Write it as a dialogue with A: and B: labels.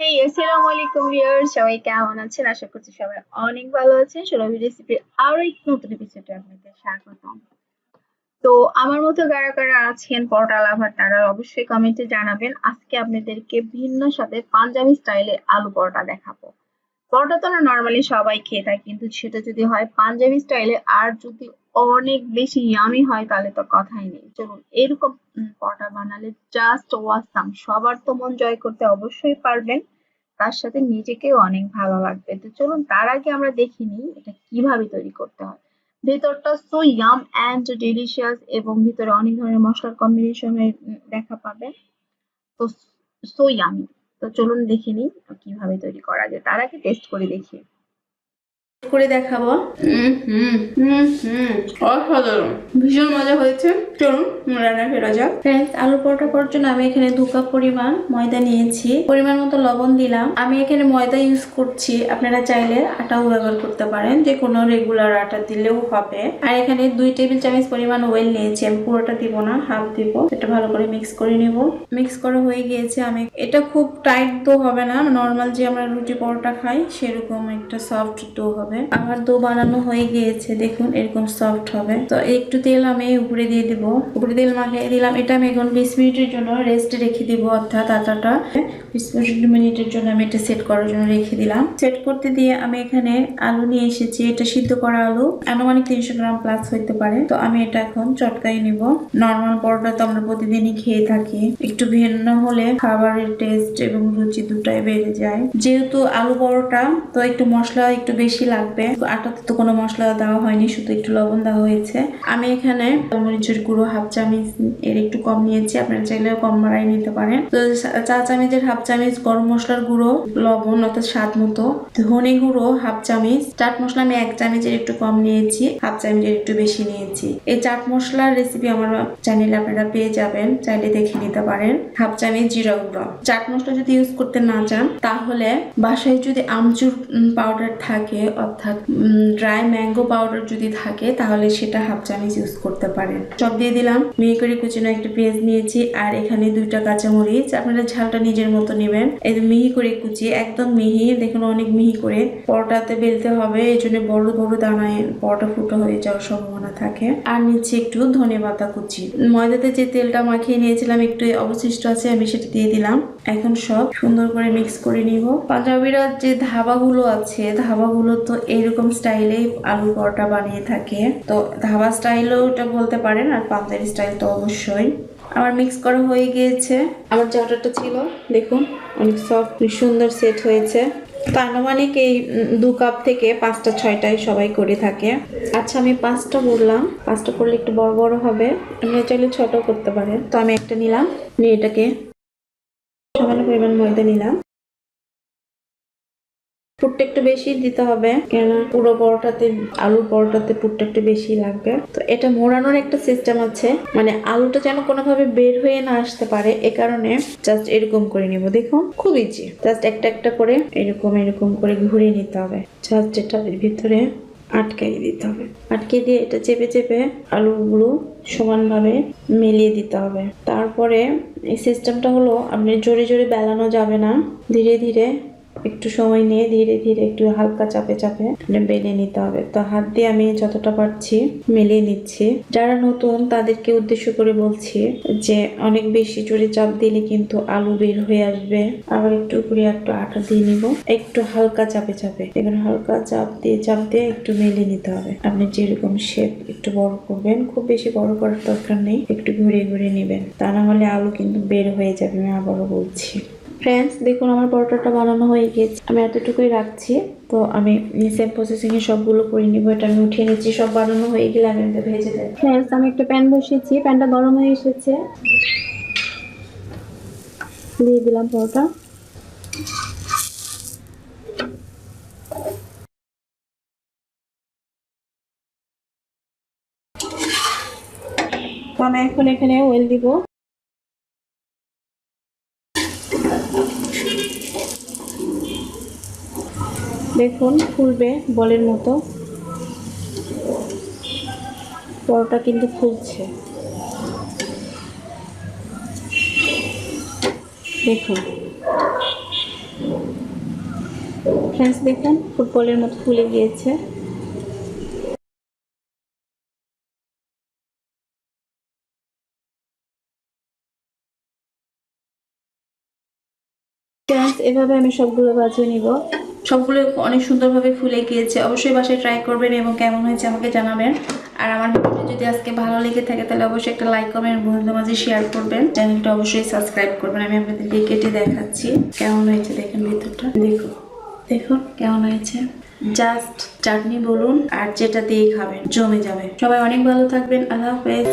A: হেই আসসালামু আলাইকুম ভিউয়ার্স সবাই কেমন আছেন? আশা করছি সবাই অনেক ভালো আছেন। সুরভি রেসিপির আরও এক নতুন এপিসোডে আপনাদের স্বাগতম। তো আমার মতো কারা কারা আছেন, পরোটা লাভার, তারা অবশ্যই কমেন্টে জানাবেন। আজকে আপনাদেরকে ভিন্ন সাথে পাঞ্জাবি স্টাইলে আলু পরোটা দেখাবো। পরোটা তো আমরা নর্মালি সবাই খেয়ে থাকি, কিন্তু সেটা যদি হয় পাঞ্জাবি স্টাইলে আর যদি অনেক বেশি ইয়ামি হয় তাহলে তো কথাই নেই। চলুন, এরকম পরোটা বানালে জাস্ট ওয়াসাম সবার তো মন জয় করতে অবশ্যই পারবেন। তার সাথে নিজেকেও অনেক ভালো লাগবে। তো চলুন, তার আগে আমরা দেখে নিই এটা কীভাবে তৈরি করতে হয়। ভেতরটা সো ইয়াম অ্যান্ড ডিলিশিয়াস এবং ভিতরে অনেক ধরনের মশলার কম্বিনেশনের দেখা পাবেন। তো সো ইয়ামি তো চলুন দেখে নিই কীভাবে তৈরি করা যায়। তার আগে টেস্ট করে দেখি।
B: করে দেখাবো। অসাধারণ। ভীষণ মজা হয়েছে। চলুন। রান্না ফেরা যাক। ফ্রেন্ডস আলু পরোটা করার জন্য আমি এখানে দু কাপ পরিমাণ ময়দা নিয়েছি। পরিমাণ মতো লবণ দিলাম। আমি এখানে ময়দা ইউজ করছি। আপনারা চাইলে আটাও ব্যবহার করতে পারেন। যে কোনো রেগুলার আটা দিলেও হবে। আর এখানে দুই টেবিল চামচ পরিমাণ ওয়েল নিয়েছি। আমি পুরোটা দিব না হাফ দিব। এটা ভালো করে মিক্স করে নিব। মিক্স করা হয়ে গিয়েছে। আমি এটা খুব টাইট তো হবে না। নর্মাল যে আমরা রুটি পরোটা খাই সেরকম একটা সফট ডো হবে। আমার দো বানানো হয়ে গিয়েছে, দেখুন, এরকম সফট হবে। তো একটু তেল আমি উপরে দিয়ে দিব। উপরে তেল মাখিয়ে দিলাম। এটা আমি এখন বিশ মিনিটের জন্য রেস্টে রেখে দিব অর্থাৎ আটাটা। বিশ মিনিটের জন্য আমি এটা সেট করার জন্য রেখে দিলাম। সেট করতে দিয়ে আমি এখানে আলু নিয়ে এসেছি। এটা সিদ্ধ করা আলু। আনুমানিক তিনশো গ্রাম প্লাস হইতে পারে। তো আমি এটা এখন চটকাই নিব। নর্মাল পরোটা তো আমরা প্রতিদিনই খেয়ে থাকি। একটু ভিন্ন হলে খাবারের টেস্ট এবং রুচি দুটাই বেড়ে যায়। যেহেতু আলু পরোটা, তো একটু মশলা একটু বেশি লাগবে। আটাতে তো কোনো মশলা দেওয়া হয়নি, শুধু একটু লবণ দেওয়া হয়েছে। আমি এখানে মরিচের গুঁড়ো হাফ চামচ এর একটু কম নিয়েছি, আপনারা চাইলে কম বাড়াই নিতে পারেন। তো চা চামচের হাফ চামচ গরম মশলার গুঁড়ো, লবণ অর্থাৎ স্বাদ মতো, ধনে গুঁড়ো হাফ চামচ। চাট মশলা আমি এক চামচের একটু কম নিয়েছি, হাফ চামচের একটু বেশি নিয়েছি। এই চাট মশলার রেসিপি আমার চ্যানেলে আপনারা পেয়ে যাবেন, চাইলে দেখে নিতে পারেন। হাফ চামচ জিরা গুঁড়ো। চাট মশলা যদি ইউজ করতে না চান, তাহলে বাসায় যদি আমচুর পাউডার থাকে অর্থাৎ ড্রাই ম্যাঙ্গো পাউডার যদি থাকে, তাহলে সেটা হাফ চামচ ইউজ করতে পারেন। সব দিয়ে দিলাম। মিহি করে কুচিনো একটা পেঁয়াজ নিয়েছি, আর এখানে দুইটা কাঁচামরিচ। আপনারা ঝালটা নিজের মতো নেবেন। এই মিহি করে কুচি, একদম মিহি। দেখুন অনেক মিহি করে। পরোটাতে বেলতে হবে, এই জন্য বড় বড় দানায় পরোটা ফুটো হয়ে যাওয়ার সম্ভাবনা থাকে। আর নিচ্ছি একটু ধনে পাতা কুচি। ময়দাতে যে তেলটা মাখিয়ে নিয়েছিলাম, একটু অবশিষ্ট আছে, আমি সেটা দিয়ে দিলাম। এখন সব সুন্দর করে মিক্স করে নিব। পাঞ্জাবিরা যে ধাবাগুলো আছে, ধাবাগুলো তো এইরকম স্টাইলেই আলু পরোটা বানিয়ে থাকে। তো ধাবা স্টাইলও ওটা বলতে পারেন আর পাঞ্জাবি স্টাইল তো অবশ্যই। আমার মিক্স করা হয়ে গিয়েছে। আমার চাটাটা ছিল, দেখুন, অনেক সফট সুন্দর সেট হয়েছে। তো আনুমানিক এই দু কাপ থেকে পাঁচটা ছয়টাই সবাই করে থাকে। আচ্ছা আমি পাঁচটা বললাম পাঁচটা করলে একটু বড় বড় হবে। আপনি চাইলে ছোটও করতে পারেন। তো আমি একটা নিলাম। নিয়ে এটাকে সামান্য পরিমাণ ময়দা নিলাম। পুরটা একটু বেশি দিতে হবে কেন পুরো পরোটাতে, আলুর পরোটাতে পুরটা একটু বেশি লাগবে। তো এটা মোড়ানোর একটা সিস্টেম আছে মানে আলুটা যেন কোনোভাবে বের হয়ে না আসতে পারে, এ কারণে জাস্ট এরকম করে নিব। দেখুন, খুব ইজি জাস্ট একটা একটা করে এরকম এরকম করে ঘুরিয়ে নিতে হবে। জাস্ট এটার ভিতরে আটকাই দিতে হবে। আটকে দিয়ে এটা চেপে চেপে আলুগুলো সমানভাবে মিলিয়ে দিতে হবে। তারপরে এই সিস্টেমটা হলো, আপনি জোরে জোরে বেলানো যাবে না। ধীরে ধীরে একটু সময় নিয়ে ধীরে ধীরে একটু হালকা চাপে চাপে বেলে নিতে হবে। তো হাত দিয়ে আমি যতটা পারছি মিলিয়ে নিচ্ছি। যারা নতুন তাদেরকে উদ্দেশ্য করে বলছি যে অনেক বেশি জোরে চাপ দিলে কিন্তু আলু বের হয়ে আসবে। আবার একটু উপরে একটু আটা দিয়ে নিব। একটু হালকা চাপে চাপে। এবার হালকা চাপ দিয়ে চাপ দিয়ে একটু মেলে নিতে হবে। আপনি যেরকম শেপ একটু বড় করবেন, খুব বেশি বড় করার দরকার নেই। একটু ঘুরে ঘুরে নেবেন। তা না হলে আলু কিন্তু বের হয়ে যাবে, আমি আবারও বলছি। ফ্রেন্ডস দেখুন, আমার পরোটাটা বানানো হয়ে গিয়েছে আমি এতটুকুই রাখছি। তো আমি সেম প্রসেসিংয়ে সবগুলো করে নিব। এটা আমি উঠিয়ে নিচ্ছি। সব বানানো হয়ে গেলে আমি এটা ভেজে দেব।
A: ফ্রেন্ডস আমি একটা প্যান বসিয়েছি। প্যানটা গরম হয়ে এসেছে। দিয়ে দিলাম পরোটা।
B: আমি এখন এখানে ওয়েল দিব। দেখুন ফুলবে বলের মতো। পরোটা কিন্তু ফুলছে। দেখুন। ফ্রেন্ডস দেখুন ফুটবলের মতো ফুলে গিয়েছে। Friends, এভাবে আমি সবগুলো বাজিয়ে নিব। সবগুলো অনেক সুন্দরভাবে ফুলে গিয়েছে। অবশ্যই বাসায় ট্রাই করবেন এবং কেমন হয়েছে আমাকে জানাবেন। আর আমার ভিডিওটি যদি আজকে ভালো লেগে থাকে, তাহলে অবশ্যই একটা লাইক কমেন্ট বন্ধুদের মাঝে শেয়ার করবেন। চ্যানেলটা অবশ্যই সাবস্ক্রাইব করবেন। আমি আপনাদেরকে কেটে দেখাচ্ছি। কেমন হয়েছে দেখেন ভিতরটা। দেখুন দেখুন কেমন হয়েছে। জাস্ট চাটনি বলুন, আর যেটা দিয়ে খাবেন, জমে যাবে। সবাই অনেক ভালো থাকবেন। আল্লাহ হাফেজ।